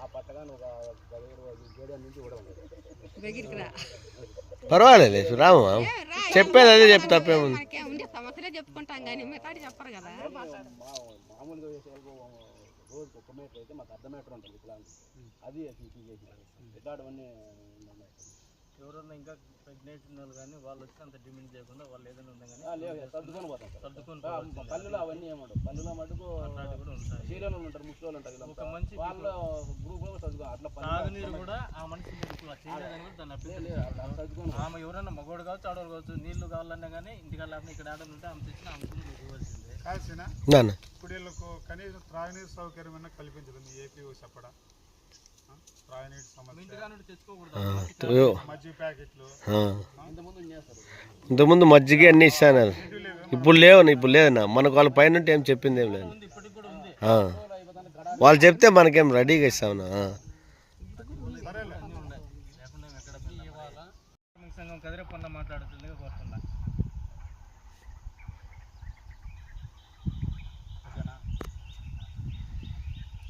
ఆ పట్టగానే ఒక నుంచి కూడా పర్వాలేదు రాము చెప్పేది అదే చెప్తా తప్పేముంది. మనకే ఉండే సమస్యలే చెప్పుకుంటాం కానీ మిగతాడి చెప్పరు కదా. మా మామూలుగా రోజుకి ఒక మీటర్ అయితే మాకు అర్ధ మీటర్ ఉంటుంది ఇట్లాంటి అది ఇట్లాంటివన్నీ ఉన్నాయి. ఎవరన్నా ఇంకా ప్రెగ్నెంట్ ఉన్న వాళ్ళు కానీ వాళ్ళు వచ్చి అంత డిమాండ్ చేయకుండా వాళ్ళు ఏదైనా ఉన్నా కానీ సర్దుకొని పోతాం సార్ సర్దుకొని పల్లెలో అవన్నీ ఏమంటారు పల్లెలో మటుకు అట్లాంటివి కూడా ఉంటాయి. చీలలో ఉంటారు ముసలి ఉంటారు. ఒక మంచి వాళ్ళు గ్రూప్ సర్దుకో అట్లా తాగునీరు కూడా ఆ మనిషి సర్దుకొని ఆమె ఎవరైనా మగవాడు కావచ్చు ఆడవాడు కావచ్చు నీళ్ళు కావాలన్నా కానీ ఇంటికి లేకుండా ఇక్కడ ఆడలు ఉంటే ఆమె తెచ్చిన ఆమె ఇవ్వాల్సిందే. కాల్సిన ఇప్పుడు వీళ్ళకు కనీసం త్రాగునీరు సౌకర్యం అయినా కల్పించదు మీ ఏపీఓ చెప్పడా? ఇంతకుముందు మజ్జిగ అన్ని ఇస్తాను. ఇప్పుడు లేవు ఇప్పుడు లేదన్నా. మనకు వాళ్ళ పైన ఏం చెప్పింది ఏం లేదు. ఉంది ఇప్పటికి కూడా ఉంది ఆ. వాళ్ళు చెప్తే మనకేం రెడీగా ఇస్తామన్నా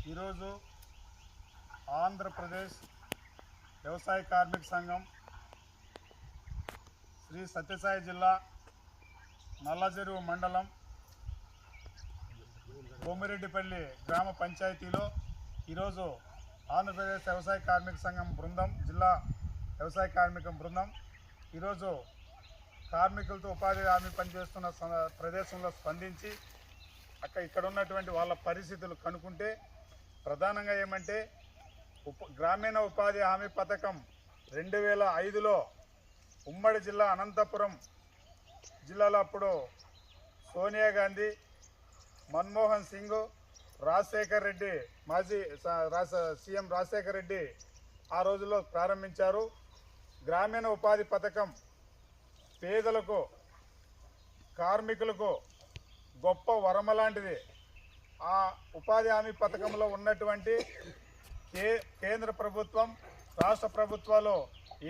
ఈరోజు ఆంధ్రప్రదేశ్ వ్యవసాయ కార్మిక సంఘం శ్రీ సత్యసాయి జిల్లా నల్లచెరువు మండలం బొమ్మిరెడ్డిపల్లి గ్రామ పంచాయతీలో ఈరోజు ఆంధ్రప్రదేశ్ వ్యవసాయ కార్మిక సంఘం బృందం జిల్లా వ్యవసాయ కార్మిక బృందం. ఈరోజు కార్మికులతో ఉపాధి హామీ పనిచేస్తున్న ప్రదేశంలో స్పందించి అక్కడ ఇక్కడ ఉన్నటువంటి వాళ్ళ పరిస్థితులు కనుక్కుంటే ప్రధానంగా ఏమంటే గ్రామీణ ఉపాధి హామీ పథకం రెండు వేల ఐదులో ఉమ్మడి జిల్లా అనంతపురం జిల్లాలో అప్పుడు సోనియా గాంధీ మన్మోహన్ సింగ్ రాజశేఖర్ రెడ్డి మాజీ రాజ సీఎం రాజశేఖర్ రెడ్డి ఆ రోజుల్లో ప్రారంభించారు. గ్రామీణ ఉపాధి పథకం పేదలకు కార్మికులకు గొప్ప వరమ లాంటిది. ఆ ఉపాధి హామీ పథకంలో ఉన్నటువంటి కేంద్ర ప్రభుత్వం రాష్ట్ర ప్రభుత్వాలు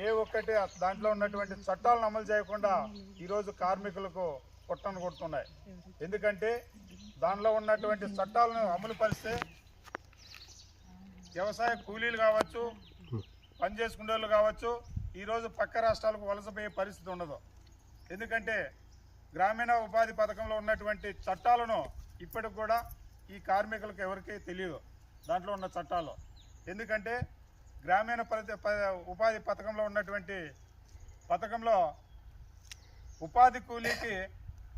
ఏ ఒక్కటి దాంట్లో ఉన్నటువంటి చట్టాలను అమలు చేయకుండా ఈరోజు కార్మికులకు పొట్టను కొడుతున్నాయి. ఎందుకంటే దానిలో ఉన్నటువంటి చట్టాలను అమలు పరిస్తే వ్యవసాయ కూలీలు కావచ్చు పని చేసుకునే వాళ్ళు కావచ్చు ఈరోజు పక్క రాష్ట్రాలకు వలసపోయే పరిస్థితి ఉండదు. ఎందుకంటే గ్రామీణ ఉపాధి పథకంలో ఉన్నటువంటి చట్టాలను ఇప్పటికి కూడా ఈ కార్మికులకు ఎవరికీ తెలియదు. దాంట్లో ఉన్న చట్టాలు. ఎందుకంటే గ్రామీణ ప్రతి ప- ఉపాధి పథకంలో ఉన్నటువంటి పథకంలో ఉపాధి కూలీకి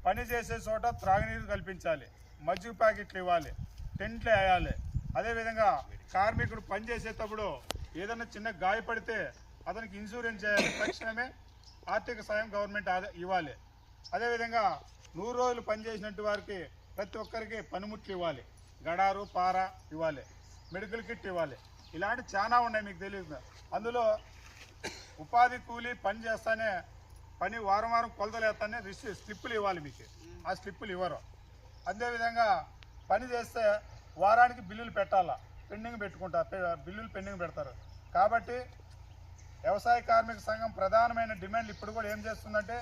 పని చేసే చోట త్రాగునీరు కల్పించాలి మజ్జిగ ప్యాకెట్లు ఇవ్వాలి టెంట్లు వేయాలి. అదేవిధంగా కార్మికుడు పని చేసేటప్పుడు ఏదైనా చిన్న గాయపడితే అతనికి ఇన్సూరెన్స్ చేయాలి. తక్షణమే ఆర్థిక సాయం గవర్నమెంట్ ఇవ్వాలి. అదేవిధంగా నూరు రోజులు పనిచేసినట్టు వారికి ప్రతి ఒక్కరికి పనిముట్లు ఇవ్వాలి. గడారు పార ఇవ్వాలి. మెడికల్ కిట్ ఇవ్వాలి. ఇలాంటి చాలా ఉన్నాయి మీకు తెలియదు. అందులో ఉపాధి కూలీ పని చేస్తానే పని వారం వారం కొలతలు వేస్తానే రిసి స్లిప్పులు ఇవ్వాలి మీకు. ఆ స్లిప్పులు ఇవ్వరు. అదేవిధంగా పని చేస్తే వారానికి బిల్లులు పెట్టాలా? పెండింగ్ పెట్టుకుంటారు బిల్లులు పెండింగ్ పెడతారు. కాబట్టి వ్యవసాయ కార్మిక సంఘం ప్రధానమైన డిమాండ్ ఇప్పుడు కూడా ఏం చేస్తుందంటే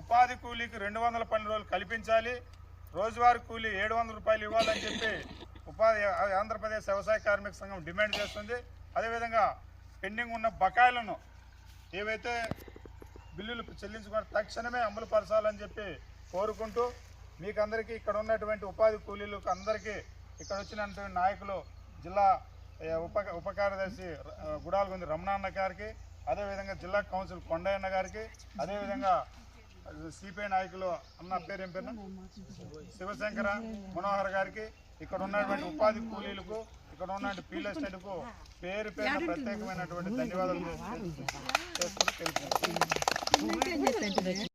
ఉపాధి కూలీకి రెండు వందల పని రోజులు కల్పించాలి. రోజువారీ కూలీ ఏడు వందల రూపాయలు ఇవ్వాలని చెప్పి ఉపాధి ఆంధ్రప్రదేశ్ వ్యవసాయ కార్మిక సంఘం డిమాండ్ చేస్తుంది. అదేవిధంగా పెండింగ్ ఉన్న బకాయిలను ఏవైతే బిల్లులు చెల్లించుకున్న తక్షణమే అమలు పరచాలని చెప్పి కోరుకుంటూ మీకు అందరికీ ఇక్కడ ఉన్నటువంటి ఉపాధి కూలీలకు అందరికీ ఇక్కడ వచ్చినటువంటి నాయకులు జిల్లా ఉప ఉప కార్యదర్శి గుడాలగుంది రమణాన్న గారికి అదేవిధంగా జిల్లా కౌన్సిల్ కొండయ్యన్న గారికి అదేవిధంగా సిపిఐ నాయకులు అన్న పేరు ఏం పేరు శివశంకర మనోహర్ గారికి ఇక్కడ ఉన్నటువంటి ఉపాధి కూలీలకు ఇక్కడ ఉన్నటువంటి పీల్ ఎస్టేట్కు పేరు పేరు ప్రత్యేకమైనటువంటి ధన్యవాదాలు తెలుసు